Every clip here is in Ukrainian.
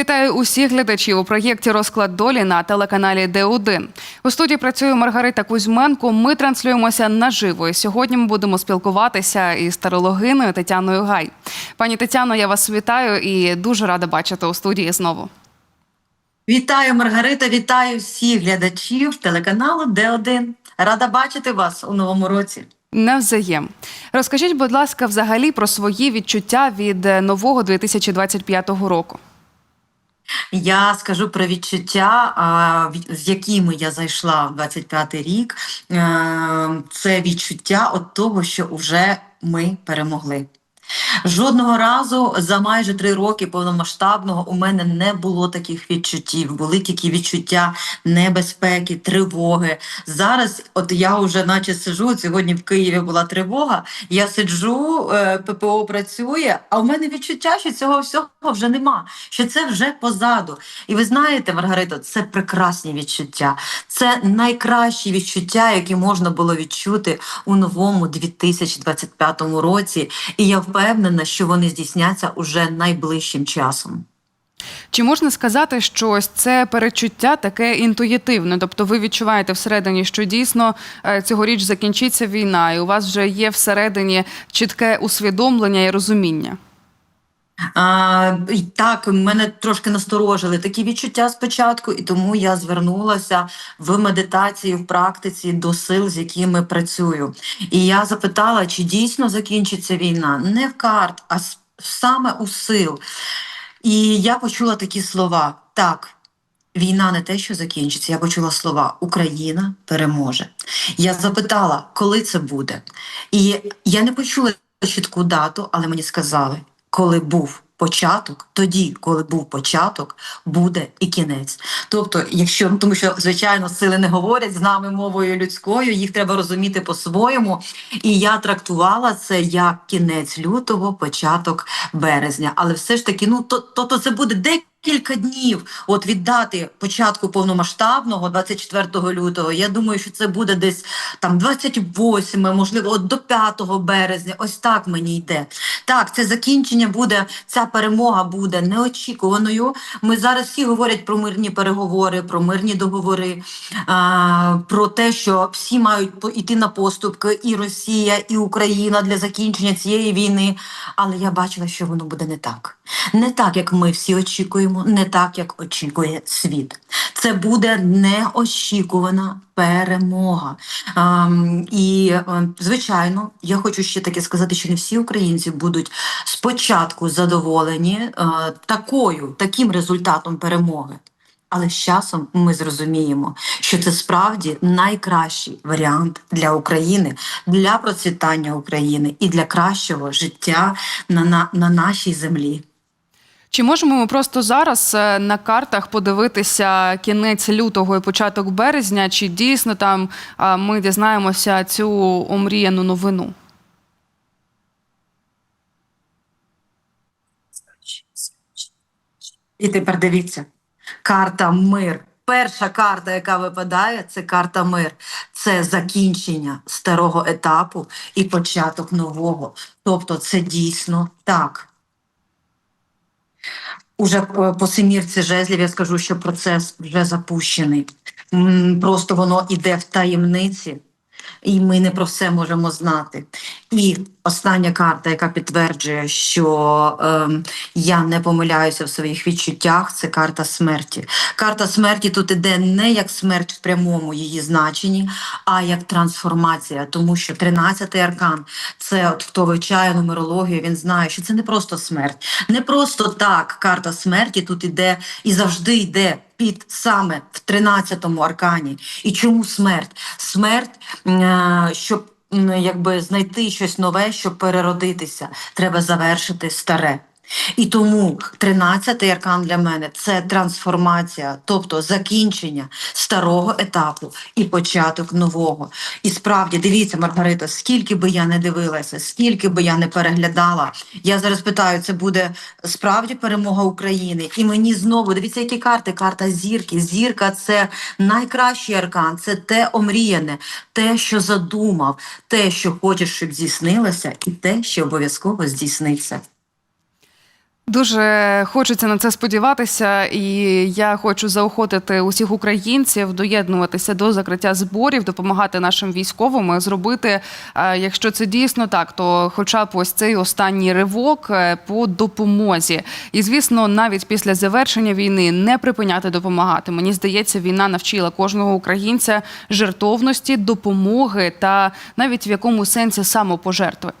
Вітаю усіх глядачів у проєкті Розклад долі на телеканалі Д1. У студії працює Маргарита Кузьменко. Ми транслюємося наживо. І сьогодні ми будемо спілкуватися із старологиною Тетяною Гай. Пані Тетяно, я вас вітаю і дуже рада бачити у студії знову. Вітаю, Маргарита, вітаю всіх глядачів телеканалу Д1. Рада бачити вас у новому році. Навзаєм. Розкажіть, будь ласка, взагалі про свої відчуття від нового 2025 року. Я скажу про відчуття, з якими я зайшла в 25-й рік. Е, Це відчуття от того, що вже ми перемогли. Жодного разу за майже три роки повномасштабного у мене не було таких відчуттів. Були тільки відчуття небезпеки, тривоги. Зараз, от я вже наче сижу. Сьогодні в Києві була тривога. Я сиджу, е, ППО працює, а в мене відчуття, що цього всього вже нема, що це вже позаду. І ви знаєте, Маргарита, це прекрасні відчуття. Це найкращі відчуття, які можна було відчути у новому 2025 році. І я впевнена, що вони здійсняться уже найближчим часом. Чи можна сказати, що ось це перечуття таке інтуїтивне? Тобто ви відчуваєте всередині, що дійсно е, цьогоріч закінчиться війна, і у вас вже є всередині чітке усвідомлення і розуміння? А, і так, мене трошки насторожили такі відчуття спочатку, і тому я звернулася в медитації, в практиці до сил, з якими працюю. І я запитала, чи дійсно закінчиться війна не в карт, а саме у сил. І я почула такі слова: так. Війна не те, що закінчиться. Я почула слова Україна переможе. Я запитала, коли це буде. І я не почула чітку дату, але мені сказали, коли був початок, тоді, коли був початок, буде і кінець. Тобто, якщо тому, що звичайно сили не говорять з нами мовою людською, їх треба розуміти по-своєму. І я трактувала це як кінець лютого, початок березня. Але все ж таки, ну то, то, то це буде декілька. Кілька днів от від дати початку повномасштабного, 24 лютого. Я думаю, що це буде десь там 28, можливо, от до 5 березня. Ось так мені йде. Так, це закінчення буде, ця перемога буде неочікуваною. Ми зараз всі говорять про мирні переговори, про мирні договори, а, про те, що всі мають йти на поступки, і Росія, і Україна для закінчення цієї війни. Але я бачила, що воно буде не так. Не так, як ми всі очікуємо, не так, як очікує світ. Це буде неочікувана перемога. Ем, і, ем, звичайно, я хочу ще таке сказати, що не всі українці будуть спочатку задоволені е, такою, таким результатом перемоги. Але з часом ми зрозуміємо, що це справді найкращий варіант для України, для процвітання України і для кращого життя на, на, на нашій землі. Чи можемо ми просто зараз е, на картах подивитися кінець лютого і початок березня? Чи дійсно там ми дізнаємося цю омріяну новину? І тепер дивіться: карта мир. Перша карта, яка випадає, це карта мир. Це закінчення старого етапу і початок нового. Тобто, це дійсно так. Уже е, по семірці жезлів я скажу, що процес вже запущений. Просто воно іде в таємниці, і ми не про все можемо знати. І остання карта, яка підтверджує, що ем, я не помиляюся в своїх відчуттях, це карта смерті. Карта смерті тут іде не як смерть в прямому її значенні, а як трансформація, тому що 13-й аркан це от хто вивчає нумерологію, він знає, що це не просто смерть, не просто так. Карта смерті тут іде і завжди йде під саме в 13-му аркані. І чому смерть? Смерть, е, щоб якби знайти щось нове, щоб переродитися, треба завершити старе. І тому 13-й аркан для мене це трансформація, тобто закінчення старого етапу і початок нового. І справді дивіться, Маргарита, скільки би я не дивилася, скільки би я не переглядала. Я зараз питаю, це буде справді перемога України. І мені знову дивіться, які карти. Карта зірки. Зірка це найкращий аркан, це те омріяне, те, що задумав, те, що хочеш, щоб здійснилося, і те, що обов'язково здійсниться. Дуже хочеться на це сподіватися, і я хочу заохотити усіх українців доєднуватися до закриття зборів, допомагати нашим військовим зробити, е, якщо це дійсно так, то хоча б ось цей останній ривок е, по допомозі. І звісно, навіть після завершення війни не припиняти допомагати. Мені здається, війна навчила кожного українця жертовності, допомоги та навіть в якому сенсі самопожертви.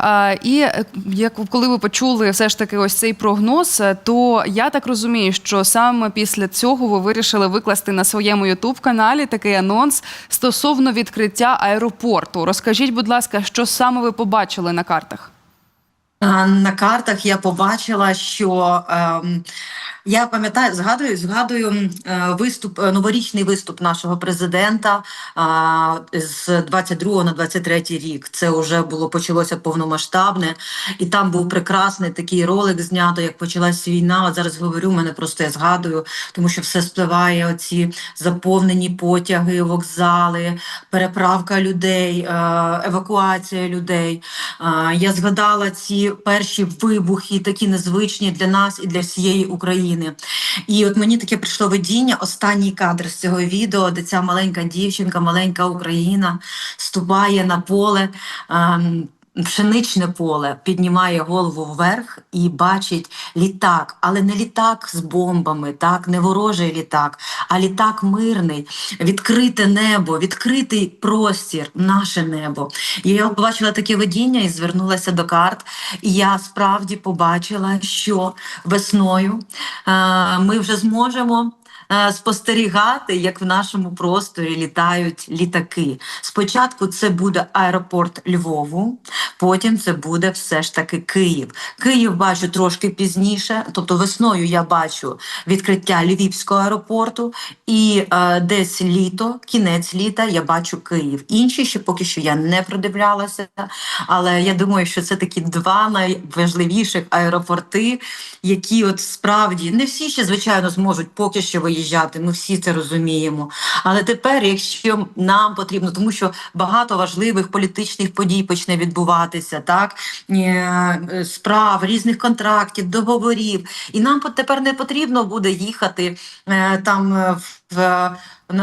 Е, І е, як коли ви почули все ж таки ось цей прогноз, е, то я так розумію, що саме після цього ви вирішили викласти на своєму ютуб каналі такий анонс стосовно відкриття аеропорту. Розкажіть, будь ласка, що саме ви побачили на картах? На картах я побачила, що ем, я пам'ятаю, згадую, згадую е, виступ, е, новорічний виступ нашого президента з 22 на 23 рік. Це вже було почалося повномасштабне, і там був прекрасний такий ролик знято, як почалась війна. От зараз говорю, мене просто я згадую, тому що все спливає. Оці заповнені потяги, вокзали, переправка людей, е, евакуація людей. Я згадала ці перші вибухи, такі незвичні для нас і для всієї України. І от мені таке прийшло видіння. Останній кадр з цього відео, де ця маленька дівчинка, маленька Україна ступає на поле. ем, Пшеничне поле піднімає голову вверх і бачить літак, але не літак з бомбами, так не ворожий літак, а літак мирний, відкрите небо, відкритий простір, наше небо. І я побачила таке видіння і звернулася до карт. І я справді побачила, що весною е, ми вже зможемо. Е, Спостерігати, як в нашому просторі літають літаки. Спочатку це буде аеропорт Львову, потім це буде все ж таки Київ. Київ бачу трошки пізніше, тобто весною я бачу відкриття Львівського аеропорту, і е, десь літо, кінець літа, я бачу Київ. Інші ще поки що я не придивлялася, але я думаю, що це такі два найважливіших аеропорти, які от справді не всі ще, звичайно, зможуть поки що виїжджати. Ми всі це розуміємо. Але тепер, якщо нам потрібно, тому що багато важливих політичних подій почне відбуватися, так е, е, справ, різних контрактів, договорів, і нам тепер не потрібно буде їхати е, там в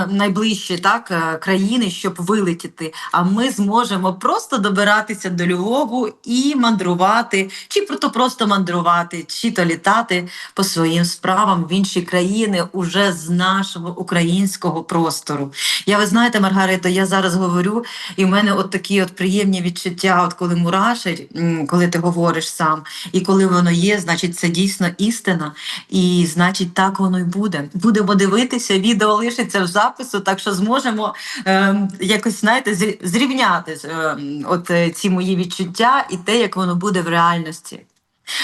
найближчі так е, країни, щоб вилетіти. А ми зможемо просто добиратися до Львову і мандрувати, чи то просто мандрувати, чи то літати по своїм справам в інші країни уже з нашого українського простору. Я ви знаєте, Маргарито, я зараз говорю, і в мене от такі от приємні відчуття, от коли мурашить, коли ти говориш сам, і коли воно є, значить це дійсно істина, і значить так воно й буде. Будемо дивитися, відео лишиться в запису, так що зможемо е, якось знаєте, зрі- зрівняти е, от ці мої відчуття і те, як воно буде в реальності.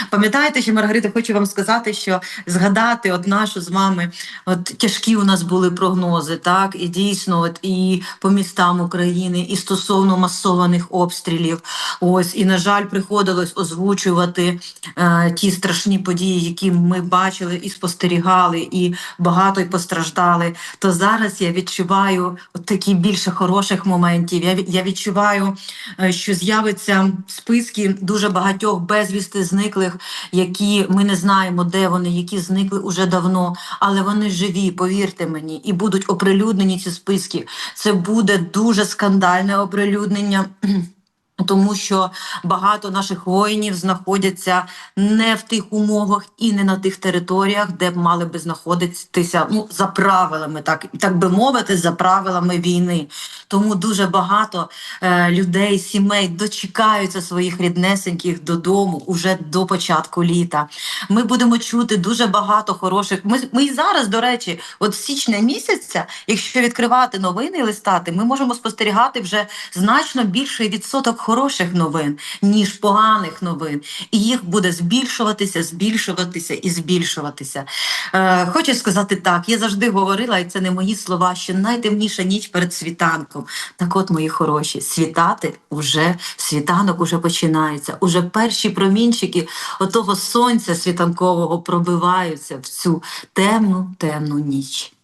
Пам'ятаєте, що Маргарита, хочу вам сказати, що згадати от нашу з вами, от тяжкі у нас були прогнози, так і дійсно, от і по містам України, і стосовно масованих обстрілів. Ось і на жаль, приходилось озвучувати е, ті страшні події, які ми бачили і спостерігали, і багато й постраждали. То зараз я відчуваю от такі більше хороших моментів. Я, я відчуваю, е, що з'явиться списки дуже багатьох безвісти зниклих, які ми не знаємо, де вони, які зникли уже давно, але вони живі, повірте мені, і будуть оприлюднені ці списки. Це буде дуже скандальне оприлюднення. Тому що багато наших воїнів знаходяться не в тих умовах і не на тих територіях, де б мали би знаходитися ну за правилами, так так би мовити, за правилами війни. Тому дуже багато е, людей, сімей дочекаються своїх ріднесеньких додому уже до початку літа. Ми будемо чути дуже багато хороших. Ми, ми і зараз, до речі, от січня місяця, якщо відкривати новини і листати, ми можемо спостерігати вже значно більший відсоток хороших новин, ніж поганих новин. І їх буде збільшуватися, збільшуватися і збільшуватися. Е, хочу сказати так: я завжди говорила, і це не мої слова, що найтемніша ніч перед світанком. Так от, мої хороші, світати уже світанок уже починається. Уже перші промінчики отого сонця світанкового пробиваються в цю темну, темну ніч.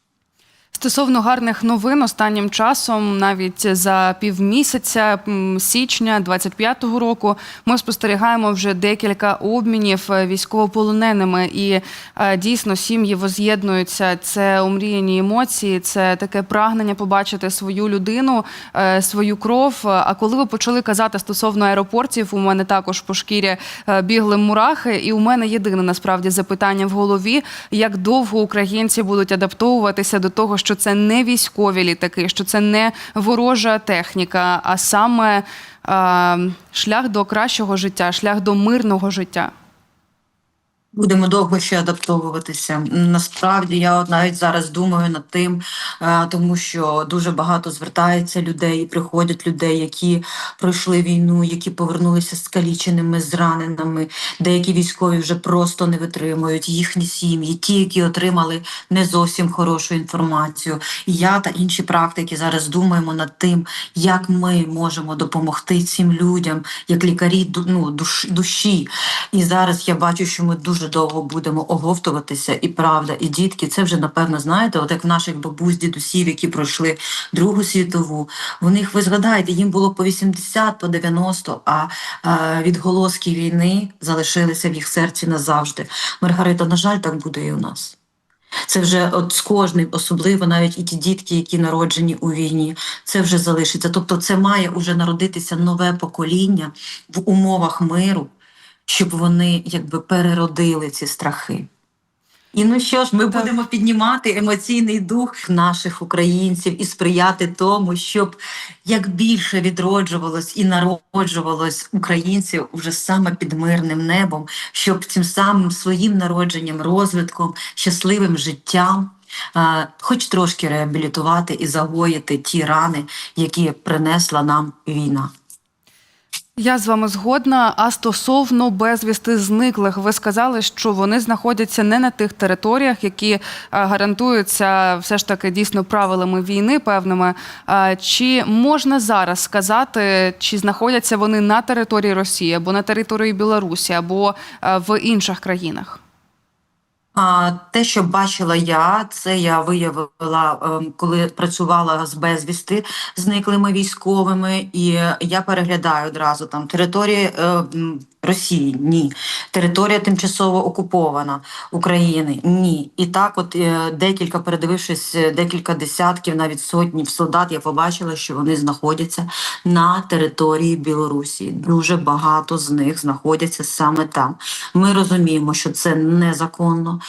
Стосовно гарних новин, останнім часом, навіть за півмісяця січня 25-го року, ми спостерігаємо вже декілька обмінів е, військовополоненими, і е, дійсно сім'ї воз'єднуються. Це омріяні емоції, це таке прагнення побачити свою людину, е, свою кров. А коли ви почали казати стосовно аеропортів, у мене також по шкірі бігли мурахи, і у мене єдине насправді запитання в голові: як довго українці будуть адаптовуватися до того, що це не військові літаки, що це не ворожа техніка, а саме е, шлях до кращого життя, шлях до мирного життя. Будемо довго ще адаптовуватися. Насправді я от навіть зараз думаю над тим, е, тому що дуже багато звертається людей, приходять людей, які пройшли війну, які повернулися скаліченими, зраненими. Деякі військові вже просто не витримують їхні сім'ї, ті, які отримали не зовсім хорошу інформацію. І я та інші практики зараз думаємо над тим, як ми можемо допомогти цим людям, як лікарі ну, душ, душі. І зараз я бачу, що ми дуже довго будемо оговтуватися, і правда, і дітки, це вже напевно знаєте, от як в наших бабусь, дідусів, які пройшли Другу світову. У них ви згадаєте, їм було по 80, по 90, а, а відголоски війни залишилися в їх серці назавжди. Маргарита, на жаль, так буде і у нас. Це вже от з кожним, особливо навіть і ті дітки, які народжені у війні, це вже залишиться. Тобто, це має уже народитися нове покоління в умовах миру, щоб вони якби переродили ці страхи. І ну що ж, ми Так. будемо піднімати емоційний дух наших українців і сприяти тому, щоб як більше відроджувалось і народжувалось українців уже саме під мирним небом, щоб цим самим своїм народженням, розвитком, щасливим життям. Хоч трошки реабілітувати і загоїти ті рани, які принесла нам війна. Я з вами згодна. А стосовно безвісти зниклих, ви сказали, що вони знаходяться не на тих територіях, які е, гарантуються все ж таки дійсно правилами війни певними. Е, Чи можна зараз сказати, чи знаходяться вони на території Росії або на території Білорусі, або е, в інших країнах? А те, що бачила я, це я виявила, ем, коли працювала з безвісти зниклими військовими, і я переглядаю одразу там території е, Росії, ні, територія тимчасово окупована України, ні. І так, от е, декілька передивившись, е, декілька десятків, навіть сотні солдат, я побачила, що вони знаходяться на території Білорусі. Дуже багато з них знаходяться саме там. Ми розуміємо, що це незаконно.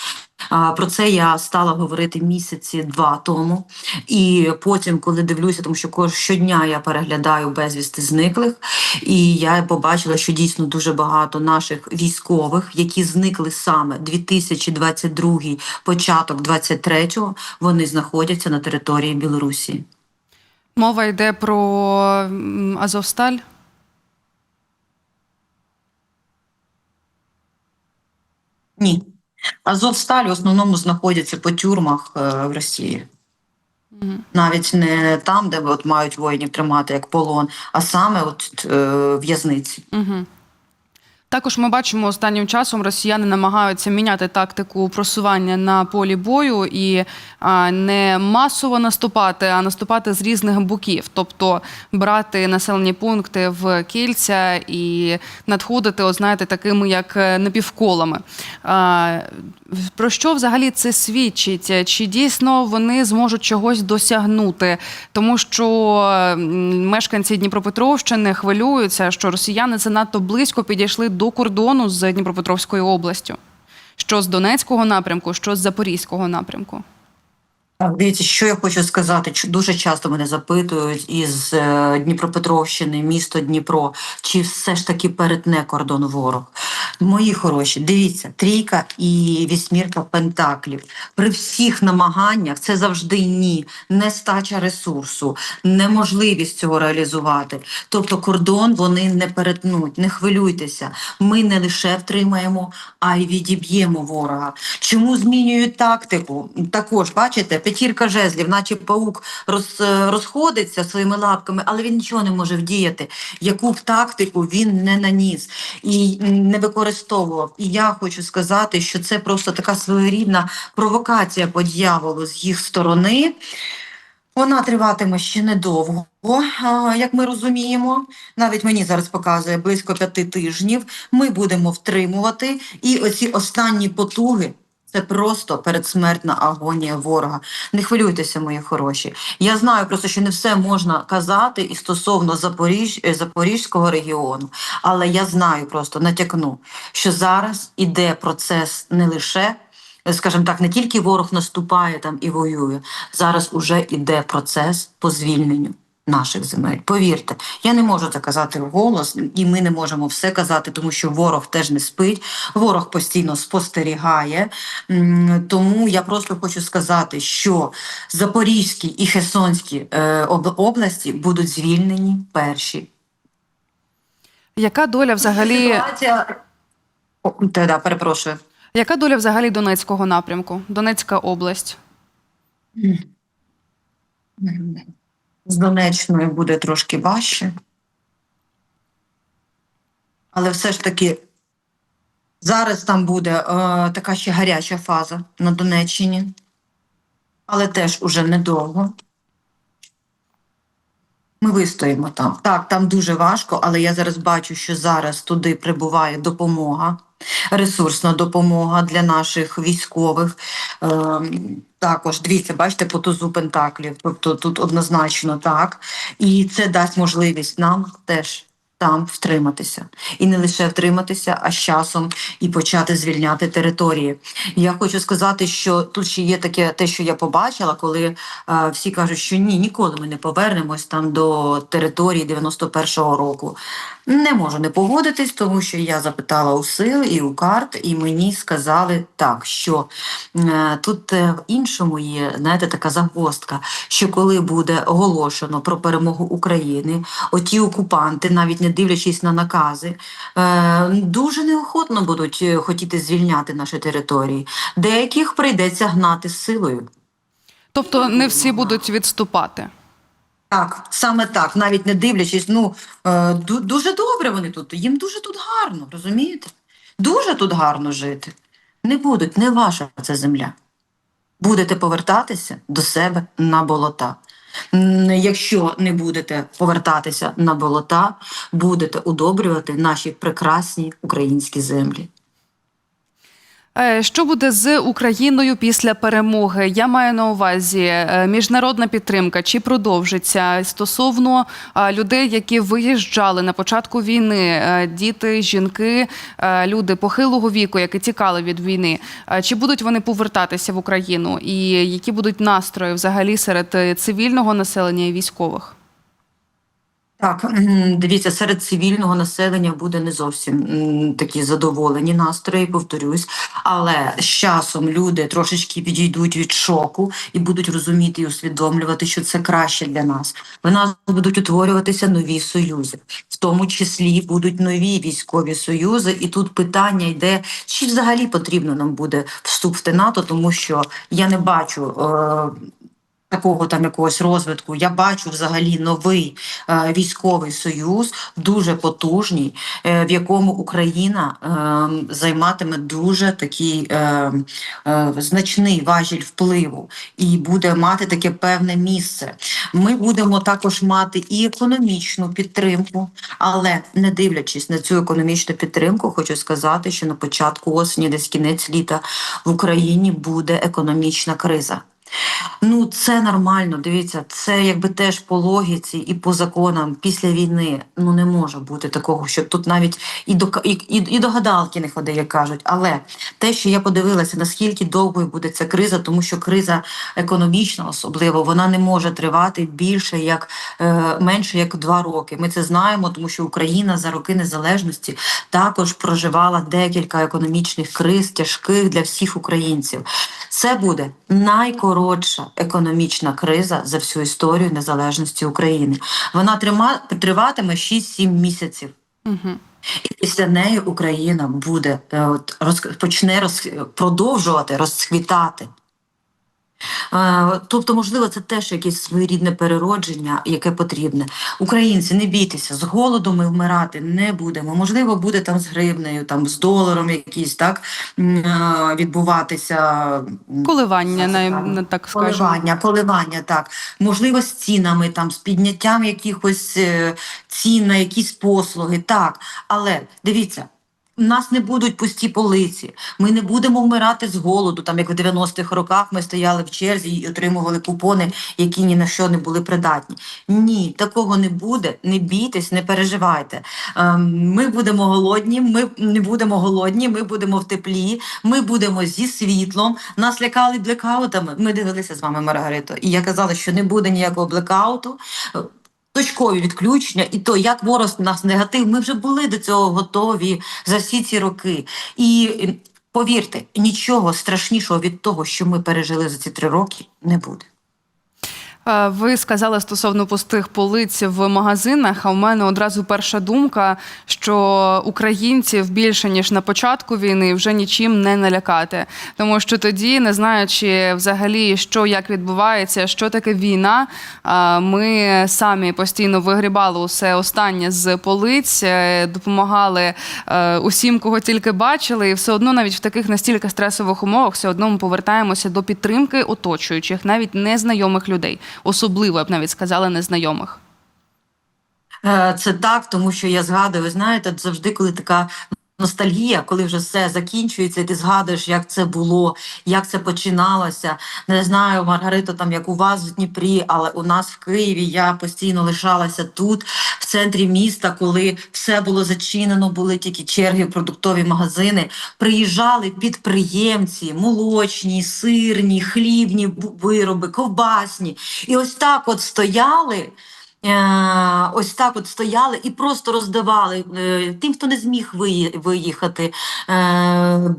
Про це я стала говорити місяці два тому. І потім, коли дивлюся, тому що щодня я переглядаю безвісти зниклих, і я побачила, що дійсно дуже багато наших військових, які зникли саме 2022, початок 23-го, вони знаходяться на території Білорусі. Мова йде про Азовсталь. Ні. Азовсталь в основному знаходяться по тюрмах е, в Росії. Навіть не там, де от мають воїнів тримати як полон, а саме от е, в'язниці. Угу. Також ми бачимо останнім часом росіяни намагаються міняти тактику просування на полі бою і не масово наступати, а наступати з різних боків, тобто брати населені пункти в кільця і надходити, от знаєте, такими як е, напівколами. Про що взагалі це свідчить? Чи дійсно вони зможуть чогось досягнути? Тому що мешканці Дніпропетровщини хвилюються, що росіяни занадто близько підійшли до кордону з Дніпропетровською областю. Що з Донецького напрямку, що з Запорізького напрямку. Дивіться, що я хочу сказати. Дуже часто мене запитують із е, Дніпропетровщини, місто Дніпро, чи все ж таки перетне кордон ворог. Мої хороші, дивіться, трійка і вісьмірка пентаклів. При всіх намаганнях це завжди ні, нестача ресурсу, неможливість цього реалізувати. Тобто кордон вони не перетнуть, не хвилюйтеся. Ми не лише втримаємо, а й відіб'ємо ворога. Чому змінюють тактику? Також бачите, п'ятірка жезлів, наче паук роз, розходиться своїми лапками, але він нічого не може вдіяти. Яку б тактику він не наніс і не використовував. І я хочу сказати, що це просто така своєрідна провокація по дьяволу з їх сторони. Вона триватиме ще недовго, як ми розуміємо. Навіть мені зараз показує близько п'яти тижнів. Ми будемо втримувати. І оці останні потуги це просто передсмертна агонія ворога. Не хвилюйтеся, мої хороші. Я знаю просто, що не все можна казати і стосовно Запоріж... е, Запорізького регіону, але я знаю, просто натякну, що зараз іде процес не лише скажімо так, не тільки ворог наступає там і воює. Зараз уже іде процес по звільненню наших земель. Повірте, я не можу це казати вголос, і ми не можемо все казати, тому що ворог теж не спить, ворог постійно спостерігає. Тому я просто хочу сказати, що Запорізькі і Херсонські е, області будуть звільнені перші. Яка доля взагалі, Ситуація... О, да, перепрошую. яка доля взагалі Донецького напрямку? Донецька область? З Донеччиною буде трошки важче. Але все ж таки зараз там буде е, така ще гаряча фаза на Донеччині, але теж уже недовго. Ми вистоїмо там. Так, там дуже важко, але я зараз бачу, що зараз туди прибуває допомога, ресурсна допомога для наших військових. Ем, також дивіться, бачите, по тузу пентаклів. Тобто тут однозначно так. І це дасть можливість нам теж там втриматися. І не лише втриматися, а з часом і почати звільняти території. Я хочу сказати, що тут ще є таке, те, що я побачила, коли е, всі кажуть, що ні, ніколи ми не повернемось там до території 91-го року. Не можу не погодитись, тому що я запитала у сил і у карт, і мені сказали так, що е, тут е, в іншому є, знаєте, така загвоздка, що коли буде оголошено про перемогу України, оті окупанти, навіть не дивлячись на накази, е, дуже неохотно будуть хотіти звільняти наші території. Деяких прийдеться гнати силою. Тобто не всі будуть відступати. Так, саме так, навіть не дивлячись, ну е, дуже добре вони тут. Їм дуже тут гарно, розумієте? Дуже тут гарно жити. Не будуть, не ваша це земля. Будете повертатися до себе на болота. Якщо не будете повертатися на болота, будете удобрювати наші прекрасні українські землі. Е, Що буде з Україною після перемоги? Я маю на увазі е, міжнародна підтримка чи продовжиться стосовно е, людей, які виїжджали на початку війни, діти, жінки, люди похилого віку, які тікали від війни. Чи будуть вони повертатися в Україну? І які будуть настрої взагалі серед цивільного населення і військових? Так, дивіться, серед цивільного населення буде не зовсім такі задоволені настрої, повторюсь. Але з часом люди трошечки відійдуть від шоку і будуть розуміти і усвідомлювати, що це краще для нас. В нас будуть утворюватися нові союзи, в тому числі будуть нові військові союзи. І тут питання йде, чи взагалі потрібно нам буде вступ в НАТО, тому що я не бачу. Е- Такого там якогось розвитку я бачу взагалі новий е, військовий союз, дуже потужний, е, в якому Україна е, займатиме дуже такий е, е, значний важіль впливу і буде мати таке певне місце. Ми будемо також мати і економічну підтримку, але не дивлячись на цю економічну підтримку, хочу сказати, що на початку осені, десь кінець літа в Україні буде економічна криза. Ну, це нормально. Дивіться, це якби теж по логіці і по законам після війни ну не може бути такого, що тут навіть і до і, і, і до гадалки не ходи, як кажуть. Але те, що я подивилася, наскільки довгою буде ця криза, тому що криза економічна, особливо, вона не може тривати більше як е, менше як два роки. Ми це знаємо, тому що Україна за роки незалежності також проживала декілька економічних криз, тяжких для всіх українців. Це буде найкоротша економічна криза за всю історію незалежності України. Вона трима, триватиме 6-7 місяців. Угу. І після неї Україна буде е, от, роз, почне роз, продовжувати розцвітати. Тобто, можливо, це теж якесь своєрідне переродження, яке потрібне. Українці, не бійтеся, з голоду ми вмирати не будемо. Можливо, буде там з гривнею, там з доларом якісь так відбуватися. Коливання, на, так скажемо. Коливання, коливання, так. Можливо, з цінами, там, з підняттям якихось е, цін на якісь послуги, так. Але дивіться. У нас не будуть пусті полиці. Ми не будемо вмирати з голоду, там як в 90-х роках ми стояли в черзі і отримували купони, які ні на що не були придатні. Ні, такого не буде. Не бійтесь, не переживайте. Ем, Ми будемо голодні, ми не будемо голодні, ми будемо в теплі, ми будемо зі світлом. Нас лякали блекаутами. Ми дивилися з вами, Маргарито, і я казала, що не буде ніякого блекауту. Точкові відключення, і то, як ворог нас негатив, ми вже були до цього готові за всі ці роки. І повірте, нічого страшнішого від того, що ми пережили за ці три роки, не буде. Ви сказали стосовно пустих полиць в магазинах. А в мене одразу перша думка, що українців більше ніж на початку війни вже нічим не налякати, тому що тоді, не знаючи взагалі, що як відбувається, що таке війна, ми самі постійно вигрібали усе останнє з полиць, е, допомагали е, усім, кого тільки бачили, і все одно навіть в таких настільки стресових умовах все одно ми повертаємося до підтримки оточуючих, навіть незнайомих людей, особливо я б навіть сказала незнайомих. Е, Це так, тому що я згадую, ви знаєте, завжди, коли така ностальгія, коли вже все закінчується, і ти згадуєш, як це було, як це починалося. Не знаю, Маргарита, там як у вас в Дніпрі, але у нас в Києві я постійно лишалася тут, в центрі міста, коли все було зачинено, були тільки черги продуктові магазини. Приїжджали підприємці, молочні, сирні, хлібні вироби, ковбасні. І ось так от стояли. Е, Ось так от стояли і просто роздавали е, тим, хто не зміг виїхати, е,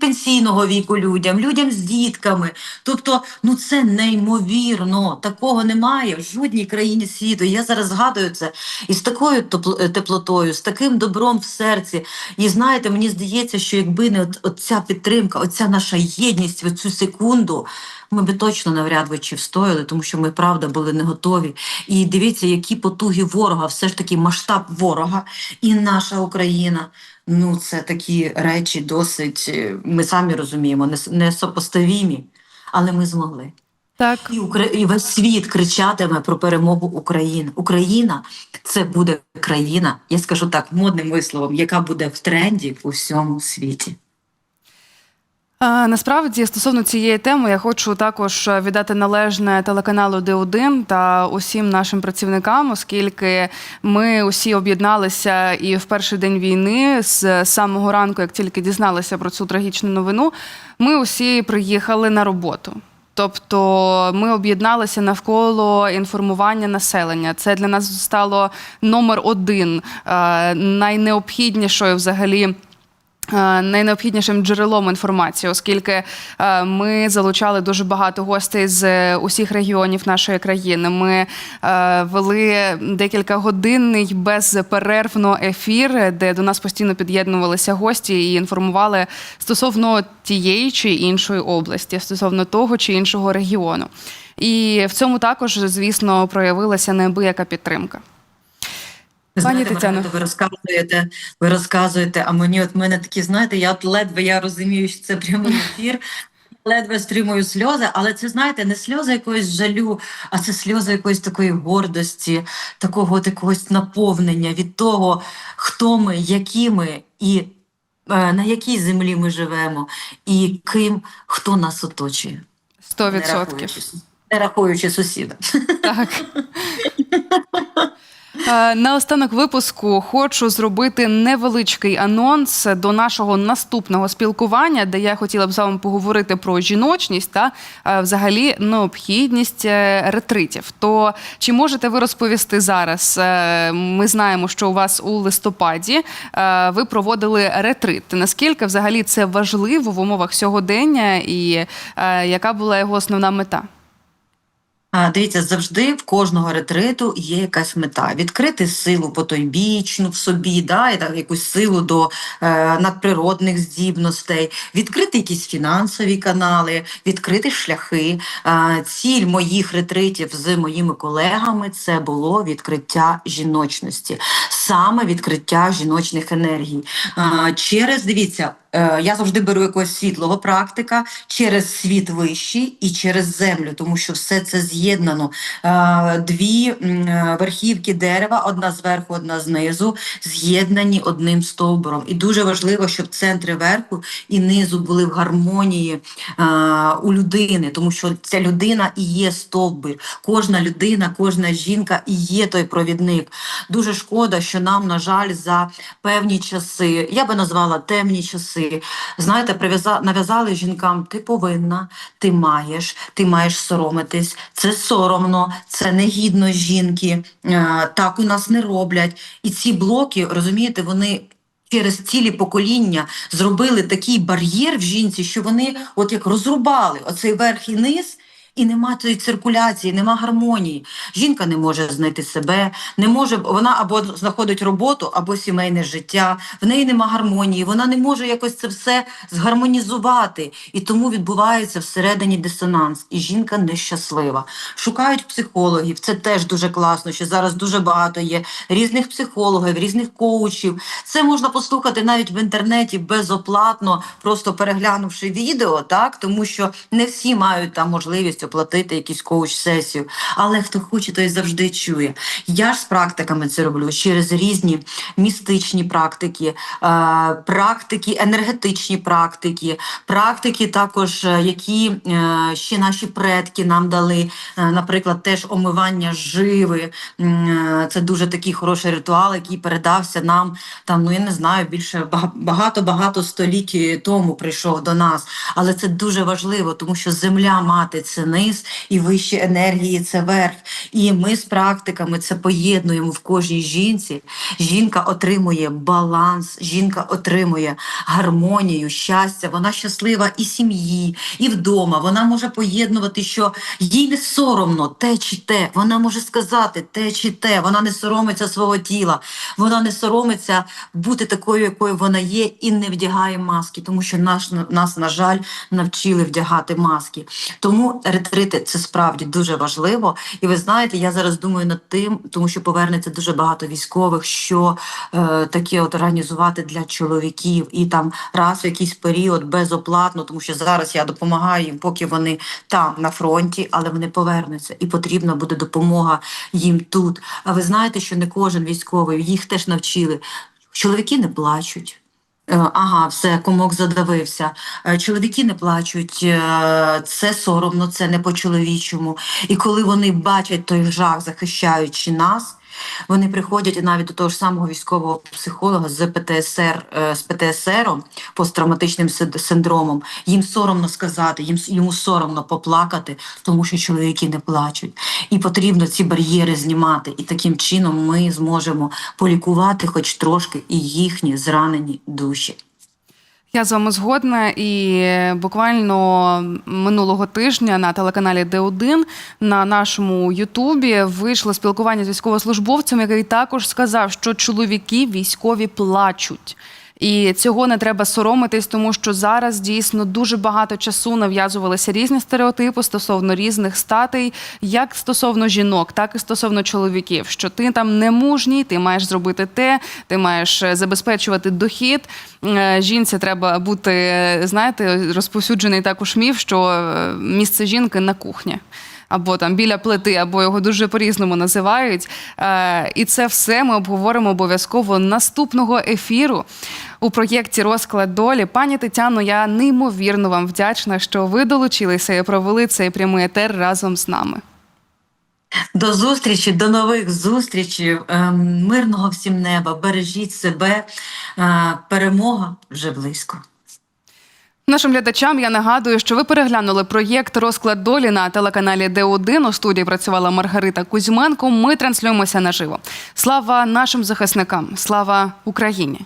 пенсійного віку людям, людям з дітками. Тобто, ну це неймовірно. Такого немає в жодній країні світу. Я зараз згадую це і з такою тепл- теплотою, з таким добром в серці. І знаєте, мені здається, що якби не от, ця підтримка, оця наша єдність в цю секунду. Ми би точно навряд чи встояли, тому що ми правда були не готові. І дивіться, які потуги ворога, все ж таки масштаб ворога і наша Україна. Ну, це такі речі досить, е, ми самі розуміємо, не, сопоставімі, але ми змогли. Так, І, Укра... і весь світ кричатиме про перемогу України. Україна це буде країна, я скажу так, модним висловом, яка буде в тренді у всьому світі. Насправді, стосовно цієї теми, я хочу також віддати належне телеканалу Д1 та усім нашим працівникам, оскільки ми усі об'єдналися і в перший день війни, з самого ранку, як тільки дізналися про цю трагічну новину, ми усі приїхали на роботу. Тобто ми об'єдналися навколо інформування населення. Це для нас стало номер один е, найнеобхіднішою взагалі. Е, Найнеобхіднішим джерелом інформації, оскільки е, ми залучали дуже багато гостей з усіх регіонів нашої країни. Ми е, вели декілька годинний безперервно ефір, де до нас постійно під'єднувалися гості і інформували стосовно тієї чи іншої області, стосовно того чи іншого регіону. І в цьому також, звісно, проявилася неабияка підтримка. Ви Пані знаєте, Тетяно. Ви розказуєте, ви розказуєте, а мені от мене такі, знаєте, я от ледве я розумію, що це прямий ефір. Ледве стримую сльози, але це знаєте, не сльози якоїсь жалю, а це сльози якоїсь такої гордості, такого от якогось наповнення від того, хто ми, які ми і е, на якій землі ми живемо, і ким хто нас оточує. Сто відсотків. не рахуючи сусіда. Так. Е, На останок випуску хочу зробити невеличкий анонс до нашого наступного спілкування, де я хотіла б з вами поговорити про жіночність та е, взагалі необхідність е, ретритів. То чи можете ви розповісти зараз? Ми знаємо, що у вас у листопаді ви проводили ретрит. Наскільки взагалі це важливо в умовах сьогодення, і яка була його основна мета? Дивіться, завжди в кожного ретриту є якась мета. Відкрити силу потойбічну в собі, да, і так, якусь силу до е, надприродних здібностей, відкрити якісь фінансові канали, відкрити шляхи. Е, ціль моїх ретритів з моїми колегами це було відкриття жіночності, саме відкриття жіночних енергій. Е, через дивіться. Е, Я завжди беру якогось світлого практика через світ вищий і через землю, тому що все це з'єднано. Е, Дві е, верхівки дерева, одна зверху, одна знизу, з'єднані одним стовбуром. І дуже важливо, щоб центри верху і низу були в гармонії у людини, тому що ця людина і є стовбур. Кожна людина, кожна жінка і є той провідник. Дуже шкода, що нам, на жаль, за певні часи, я би назвала темні часи. Знаєте, прив'яза- нав'язали жінкам, ти повинна, ти маєш, ти маєш соромитись. Це соромно, це негідно жінки. е, Так у нас не роблять. І ці блоки, розумієте, вони. Через цілі покоління зробили такий бар'єр в жінці, що вони от як розрубали оцей верх і низ, і нема цієї циркуляції, нема гармонії. Жінка не може знайти себе, не може вона або знаходить роботу, або сімейне життя. В неї нема гармонії, вона не може якось це все згармонізувати. І тому відбувається всередині дисонанс, і жінка нещаслива. Шукають психологів. Це теж дуже класно. Що зараз дуже багато є різних психологів, різних коучів. Це можна послухати навіть в інтернеті безоплатно, просто переглянувши відео, так тому що не всі мають там можливість оплатити якусь коуч-сесію. Але хто хоче, той завжди чує. Я ж з практиками це роблю через різні містичні практики, е, практики, енергетичні практики, практики також, е, які е, ще наші предки нам дали. Наприклад, теж омивання живи. Це дуже такий хороший ритуал, який передався нам там, ну я не знаю, більше багато-багато століть тому прийшов до нас. Але це дуже важливо, тому що земля мати це низ і вищі енергії це верх. І ми з практиками це поєднуємо в кожній жінці. Жінка отримує баланс, жінка отримує гармонію, щастя. Вона щаслива і сім'ї, і вдома. Вона може поєднувати, що їй не соромно те чи те. Вона може сказати те чи те. Вона не соромиться свого тіла, вона не соромиться бути такою, якою вона є, і не вдягає маски, тому що наш нас, на жаль, навчили вдягати маски. Тому ретрити це справді дуже важливо. І ви знаєте, я зараз думаю над тим, тому що повернеться дуже багато військових, що е, таке от організувати для чоловіків і там раз в якийсь період безоплатно, тому що зараз я допомагаю їм, поки вони там на фронті, але вони повернуться, і потрібна буде допомога їм тут. А ви знаєте, що не кожен військовий їх теж навчили. Чоловіки не плачуть. Е, Ага, все, комок задавився. Е, Чоловіки не плачуть, е, це соромно, це не по-чоловічому. І коли вони бачать той жах, захищаючи нас, вони приходять навіть до того ж самого військового психолога з ПТСР, е, з ПТСРом, посттравматичним синдромом. Їм соромно сказати, їм йому соромно поплакати, тому що чоловіки не плачуть. І потрібно ці бар'єри знімати. І таким чином ми зможемо полікувати, хоч трошки, і їхні зранені душі. Я з вами згодна, і буквально минулого тижня на телеканалі Д1 на нашому Ютубі вийшло спілкування з військовослужбовцем, який також сказав, що чоловіки військові плачуть. І цього не треба соромитись, тому що зараз дійсно дуже багато часу нав'язувалися різні стереотипи стосовно різних статей, як стосовно жінок, так і стосовно чоловіків. Що ти там не мужній, ти маєш зробити те, ти маєш е, забезпечувати дохід. Е, Жінці треба бути, знаєте, розповсюджений також міф, що е, місце жінки на кухні. Або там біля плити, або його дуже по-різному називають. Е, і це все ми обговоримо обов'язково наступного ефіру у проєкті Розклад долі. Пані Тетяно, я неймовірно вам вдячна, що ви долучилися і провели цей прямий етер разом з нами. До зустрічі, до нових зустрічей. Ем, Мирного всім неба, бережіть себе. Е, Перемога вже близько. Нашим глядачам я нагадую, що ви переглянули проєкт Розклад долі на телеканалі Д1. У студії працювала Маргарита Кузьменко. Ми транслюємося наживо. Слава нашим захисникам! Слава Україні!